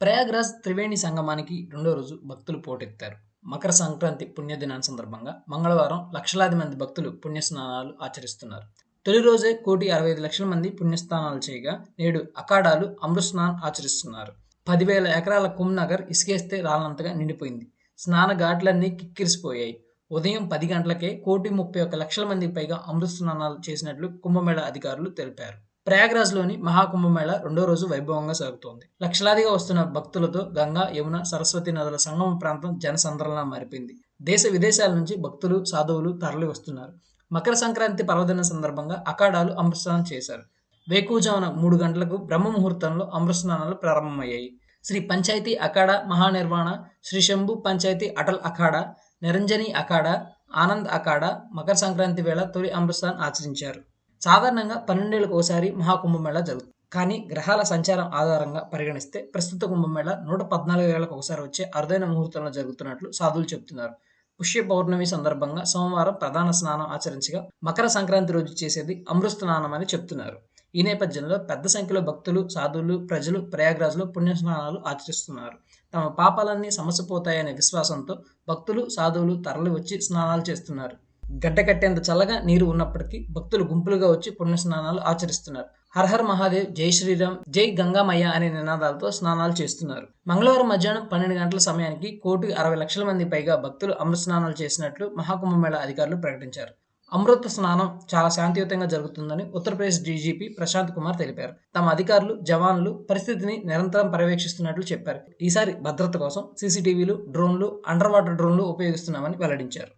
ప్రయాగ్రాజ్ త్రివేణి సంగమానికి రెండో రోజు భక్తులు పోటెత్తారు. మకర సంక్రాంతి పుణ్యదినాన్ని సందర్భంగా మంగళవారం లక్షలాది మంది భక్తులు పుణ్యస్నానాలు ఆచరిస్తున్నారు. తొలి రోజే కోటి అరవై ఐదు లక్షల మంది పుణ్యస్నానాలు చేయగా నేడు అఖాడాలు అమృత్స్నాన్ ఆచరిస్తున్నారు. పదివేల ఎకరాల కుంభనగర్ ఇసుకేస్తే రాలంతగా నిండిపోయింది. స్నాన ఘాట్లన్నీ కిక్కిరిసిపోయాయి. ఉదయం పది గంటలకే కోటి ముప్పై ఒక్క లక్షల మందికి పైగా అమృత స్నానాలు చేసినట్లు కుంభమేళ అధికారులు తెలిపారు. ప్రయాగ్రాజ్లోని మహాకుంభమేళ రెండో రోజు వైభవంగా సాగుతోంది. లక్షలాదిగా వస్తున్న భక్తులతో గంగా యమున సరస్వతి నదుల సంగమ ప్రాంతం జనసంద్రలన మారిపోయింది. దేశ విదేశాల నుంచి భక్తులు సాధువులు తరలి వస్తున్నారు. మకర సంక్రాంతి పర్వదిన సందర్భంగా అఖాడాలు అమృతస్నానం చేశారు. వేకువజామున మూడు గంటలకు బ్రహ్మ ముహూర్తంలో అమృతస్నానాలు ప్రారంభమయ్యాయి. శ్రీ పంచాయతీ అఖాడ మహానిర్వాణ శ్రీ శంభు పంచాయతీ అటల్ అఖాడ నిరంజని అఖాడ ఆనంద్ అఖాడ మకర సంక్రాంతి వేళ తొలి అమృతస్నాన్ ఆచరించారు. సాధారణంగా పన్నెండేళ్ళకు ఒకసారి మహాకుంభమేళ జరుగుతుంది. కానీ గ్రహాల సంచారం ఆధారంగా పరిగణిస్తే ప్రస్తుత కుంభమేళ నూట పద్నాలుగు ఏళ్ళకు ఒకసారి వచ్చే అరుదైన ముహూర్తంలో జరుగుతున్నట్లు సాధువులు చెబుతున్నారు. పుష్య పౌర్ణమి సందర్భంగా సోమవారం ప్రధాన స్నానం ఆచరించగా మకర సంక్రాంతి రోజు చేసేది అమృత స్నానం అని చెప్తున్నారు. ఈ నేపథ్యంలో పెద్ద సంఖ్యలో భక్తులు సాధువులు ప్రజలు ప్రయాగ్రాజ్లో పుణ్యస్నానాలు ఆచరిస్తున్నారు. తమ పాపాలన్నీ సమసిపోతాయనే విశ్వాసంతో భక్తులు సాధువులు తరలి వచ్చి స్నానాలు చేస్తున్నారు. గడ్డ కట్టేంత చల్లగా నీరు ఉన్నప్పటికీ భక్తులు గుంపులుగా వచ్చి పుణ్యస్నానాలు ఆచరిస్తున్నారు. హర్హర్ మహాదేవ్ జై శ్రీరామ్ జై గంగామయ్య అనే నినాదాలతో స్నానాలు చేస్తున్నారు. మంగళవారం మధ్యాహ్నం పన్నెండు గంటల సమయానికి కోటి అరవై లక్షల మంది పైగా భక్తులు అమృత స్నానాలు చేసినట్లు మహాకుంభమేళ అధికారులు ప్రకటించారు. అమృత స్నానం చాలా శాంతియుతంగా జరుగుతుందని ఉత్తరప్రదేశ్ డీజీపీ ప్రశాంత్ కుమార్ తెలిపారు. తమ అధికారులు జవాన్లు పరిస్థితిని నిరంతరం పర్యవేక్షిస్తున్నట్లు చెప్పారు. ఈసారి భద్రత కోసం సీసీటీవీలు డ్రోన్లు అండర్ వాటర్ డ్రోన్లు ఉపయోగిస్తున్నామని వెల్లడించారు.